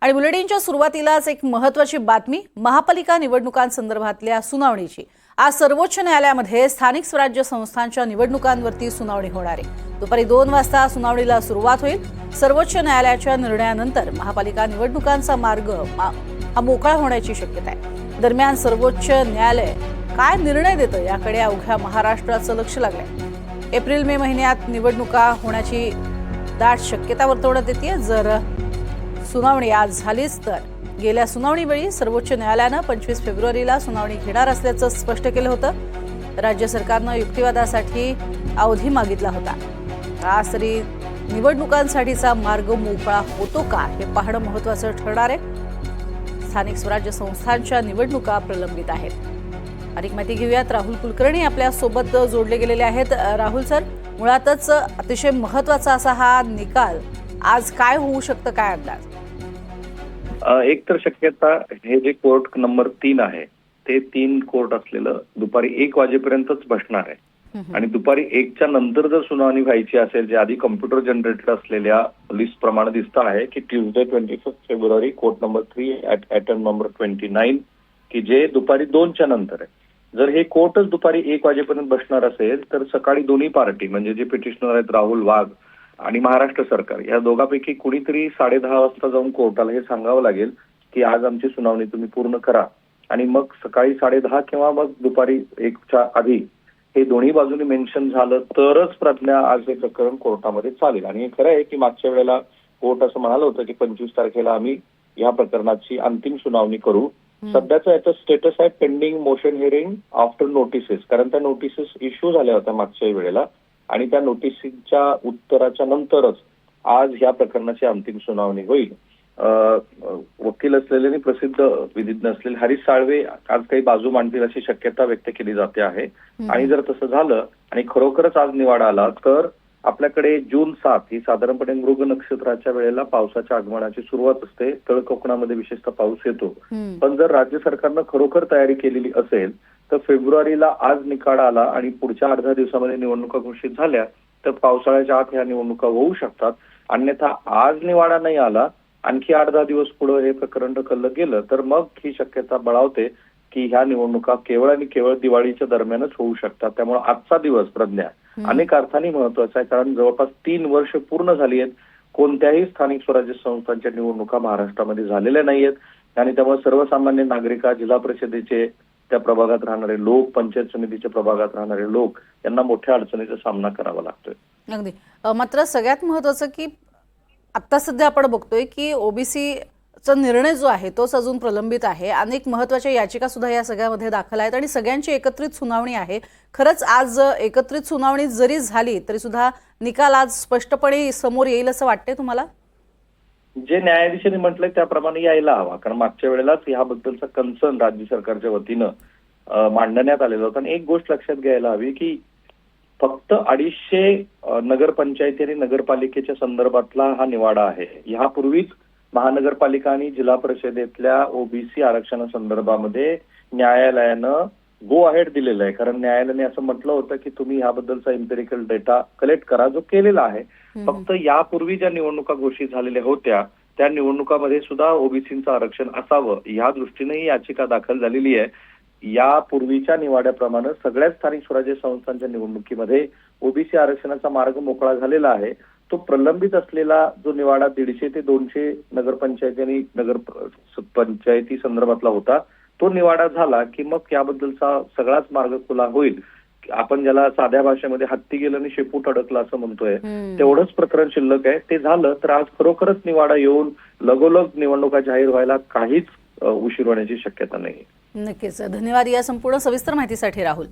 आणि बुलेटिनच्या सुरुवातीलाच एक महत्वाची बातमी महापालिका निवडणुकांसंदर्भातल्या सुनावणीची. आज सर्वोच्च न्यायालयामध्ये स्थानिक स्वराज्य संस्थांच्या निवडणुकांवरती सुनावणी होणार आहे. दुपारी दोन वाजता सुनावणीला सुरुवात होईल. सर्वोच्च न्यायालयाच्या निर्णयानंतर महापालिका निवडणुकांचा मार्ग मा- हा मोकळा होण्याची शक्यता आहे. दरम्यान सर्वोच्च न्यायालय काय निर्णय देतं याकडे अवघ्या महाराष्ट्राचं लक्ष लागलंय. एप्रिल मे महिन्यात निवडणुका होण्याची दाट शक्यता वर्तवण्यात येते जर सुनावणी आज झालीच तर. गेल्या सुनावणीवेळी सर्वोच्च न्यायालयानं पंचवीस फेब्रुवारीला सुनावणी घेणार असल्याचं स्पष्ट केलं होतं. राज्य सरकारनं युक्तिवादासाठी अवधी मागितला होता. आज तरी निवडणुकांसाठीचा मार्ग मोकळा होतो का हे पाहणं महत्वाचं ठरणार आहे. स्थानिक स्वराज्य संस्थांच्या निवडणुका प्रलंबित आहेत. अधिक माहिती घेऊयात. राहुल कुलकर्णी आपल्यासोबत जोडले गेलेले आहेत. राहुल सर मुळातच अतिशय महत्त्वाचा असा हा निकाल आज काय होऊ शकतं? काय अंदाज? एक तर शक्यता हे जे कोर्ट नंबर तीन आहे ते तीन कोर्ट असलेलं दुपारी एक वाजेपर्यंतच बसणार आहे. आणि दुपारी एकच्या नंतर जर सुनावणी व्हायची असेल जे आधी कम्प्युटर जनरेटेड असलेल्या लिस्ट प्रमाणे दिसत आहे की Tuesday twenty fifth February court number three item number twenty nine की जे दुपारी दोनच्या नंतर आहे. जर हे कोर्टच दुपारी एक वाजेपर्यंत बसणार असेल तर सकाळी दोन्ही पार्टी म्हणजे जे पिटिशनर आहेत राहुल वाघ आणि महाराष्ट्र सरकार या दोघांपैकी कुणीतरी साडे दहा वाजता जाऊन कोर्टाला हे सांगावं लागेल की आज आमची सुनावणी तुम्ही पूर्ण करा. आणि मग सकाळी साडे दहा किंवा मग दुपारी एकच्या आधी हे दोन्ही बाजूने मेन्शन झालं तरच प्रज्ञा आज हे प्रकरण कोर्टामध्ये चालेल. आणि हे खरं आहे की मागच्या वेळेला कोर्ट असं म्हणालं होतं की पंचवीस तारखेला आम्ही या प्रकरणाची अंतिम सुनावणी करू. सध्याचं याचं स्टेटस आहे pending motion hearing after notices कारण त्या नोटिसेस इश्यू झाल्या होत्या मागच्या वेळेला. आणि त्या नोटिसच्या उत्तराच्या नंतरच आज ह्या प्रकरणाची अंतिम सुनावणी होईल. वकील असलेले आणि प्रसिद्ध विधिज्ञ असलेले हरीश साळवे आज काही बाजू मांडतील अशी शक्यता व्यक्त केली जाते आहे. आणि जर तसं झालं आणि खरोखरच आज निवाडा आला तर आपल्याकडे जून सात ही साधारणपणे मृग नक्षत्राच्या वेळेला पावसाच्या आगमनाची सुरुवात असते. तळ कोकणामध्ये विशेषतः पाऊस येतो. पण जर राज्य सरकारनं खरोखर तयारी केलेली असेल तर फेब्रुवारीला आज निकाल आला आणि पुढच्या दहा दिवसामध्ये निवडणुका घोषित झाल्या तर पावसाळ्याच्या आत ह्या निवडणुका होऊ शकतात. अन्यथा आज निवाडा नाही आला आणखी आठ दहा दिवस पुढे हे प्रकरण ढकललं गेलं तर मग ही शक्यता बळावते की ह्या निवडणुका केवळ आणि केवळ दिवाळीच्या दरम्यानच होऊ शकतात. त्यामुळे आजचा दिवस प्रज्ञा. अनेक अर्थाने महत्त्वाचा आहे कारण जवळपास तीन वर्ष पूर्ण झाली आहेत. कोणत्याही स्थानिक स्वराज्य संस्थांच्या निवडणुका महाराष्ट्रामध्ये झालेल्या नाहीयेत. आणि त्यामुळे सर्वसामान्य नागरिका जिल्हा परिषदेचे त्या प्रभागात राहणारे लोक पंचायत समितीच्या प्रभागात राहणारे लोक यांना मोठ्या अडचणीचा सामना करावा लागतोय. अगदी. मात्र सगळ्यात महत्वाचं की आता सध्या आपण बघतोय की ओबीसीचा निर्णय जो आहे तोच अजून प्रलंबित आहे. अनेक महत्त्वाच्या याचिका सुद्धा या सगळ्यामध्ये दाखल आहेत आणि सगळ्यांची एकत्रित सुनावणी आहे. खरंच आज एकत्रित सुनावणी जरी झाली तरी सुद्धा निकाल आज स्पष्टपणे समोर येईल असं वाटतंय तुम्हाला? जे न्यायाधीशांनी म्हटलंय त्याप्रमाणे यायला हवा. कारण मागच्या वेळेलाच ह्याबद्दलचा कन्सर्न राज्य सरकारच्या वतीनं मांडण्यात आलेला होता. आणि एक गोष्ट लक्षात घ्यायला हवी की फक्त अडीचशे नगरपंचायती आणि नगरपालिकेच्या संदर्भातला हा निवाडा आहे. यापूर्वीच महानगरपालिका आणि जिल्हा परिषदेतल्या ओबीसी आरक्षणासंदर्भामध्ये न्यायालयानं गो अहेड दिलेलं आहे. कारण न्यायालयाने असं म्हटलं होतं की तुम्ही ह्याबद्दलचा इम्पेरिकल डेटा कलेक्ट करा जो केलेला आहे. फक्त यापूर्वी ज्या निवडणुका घोषित झालेल्या होत्या त्या निवडणुकामध्ये सुद्धा ओबीसीचं आरक्षण असावं या दृष्टीने ही याचिका दाखल झालेली आहे. यापूर्वीच्या निवाड्याप्रमाणे सगळ्याच स्थानिक स्वराज्य संस्थांच्या निवडणुकीमध्ये ओबीसी आरक्षणाचा मार्ग मोकळा झालेला आहे. तो प्रलंबित असलेला जो निवाडा दीडशे ते दोनशे नगरपंचायती आणि नगर पंचायती संदर्भातला होता तो निवाडा झाला की मग याबद्दलचा सगळाच मार्ग खुला होईल. आपण ज्याला साध्या भाषेमध्ये हत्ती गेलं आणि शेपूट अडकलं असं म्हणतोय. तेवढंच प्रकरण शिल्लक आहे. ते झालं तर आज खरोखरच निवाडा येऊन लगोलग निवडणुका जाहीर व्हायला काहीच उशीर होण्याची शक्यता नाही. नक्कीच. धन्यवाद या संपूर्ण सविस्तर माहितीसाठी राहुल.